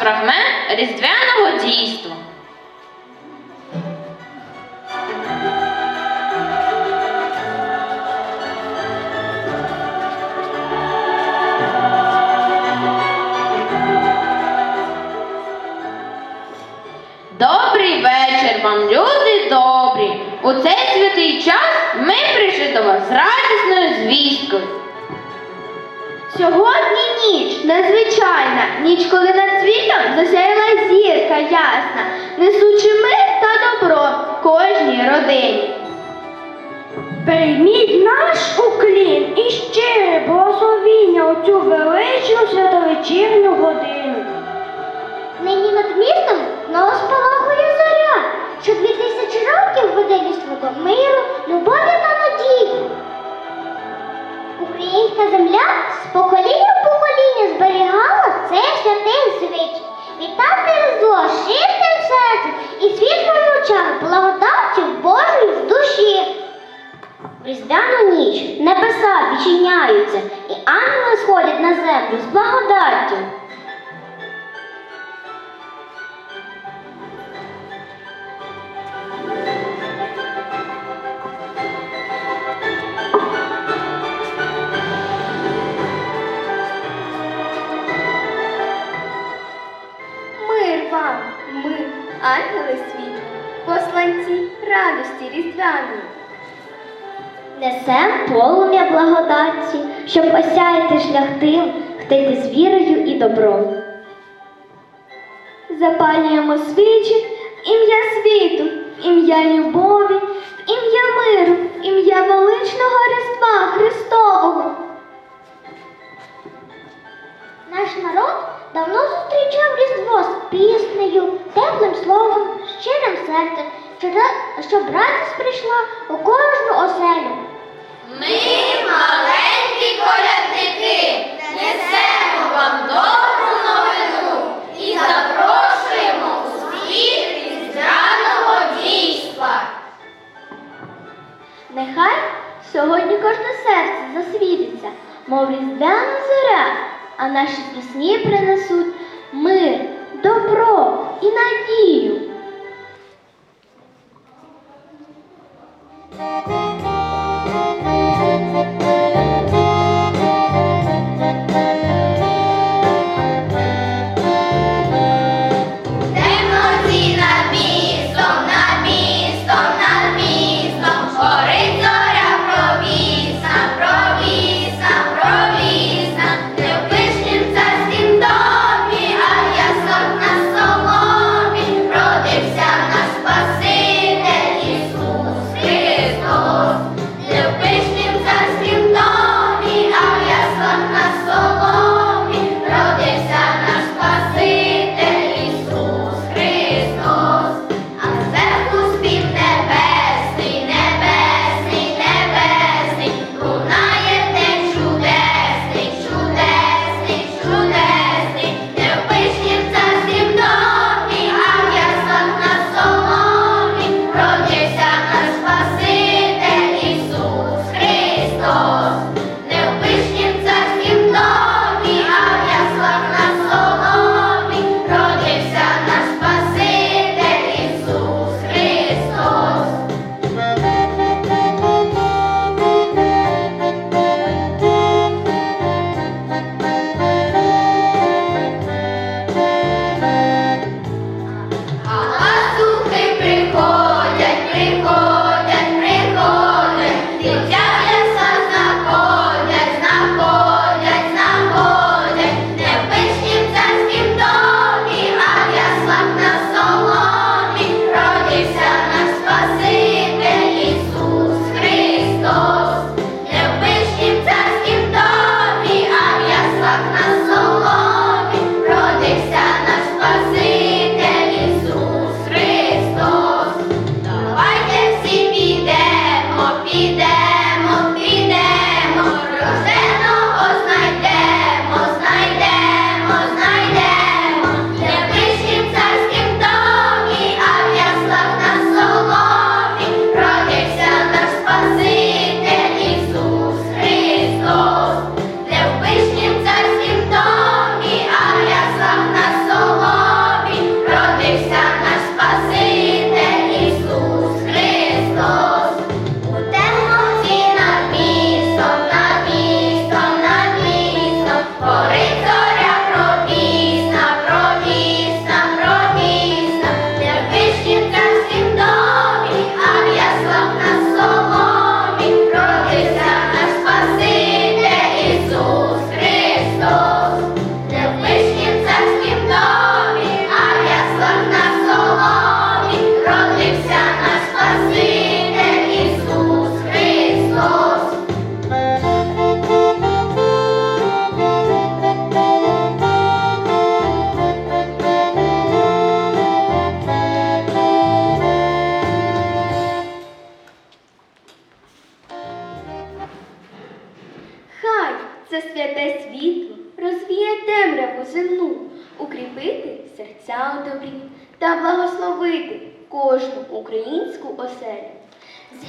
фрагмент різдвяного дійства. Добрий вечір вам, люди добрі. У цей святий час ми прийшли до вас з радісною звісткою. Сьогодні ніч незвичайна, ніч, коли над світом засяяла зірка ясна, несучи мир та добро кожній родині. Прийміть наш уклін і щире благословіння у цю величну святовечірню годину. Нині над містом знову спалахує зоря, що дві тисячі років веде свого миру, любові та надії. Українська земля покоління в покоління зберігала цей святий звичай. Вітати Різдво з чистим серцем і світлом в очах, благодаттю Божою в душі. В Різдвяну ніч небеса відчиняються, і ангели сходять на землю з благодаттю. Радості різдвяної. Несем полум'я благодаті, щоб осяяти шлях тим, хто йде з вірою і добром. Запалюємо свічі ім'я світу, ім'я любові, щоб ра- радість прийшла у кожну оселю. Ми, маленькі колядники, несемо вам добру новину і запрошуємо у світ різдвяного дійства. Нехай сьогодні кожне серце засвітиться, мов різдвяна зоря, а наші пісні принесуть мир, добро і надію. Thank you. Це святе світло, розвіє темряву земну, укріпити серця у добрі та благословити кожну українську оселю. З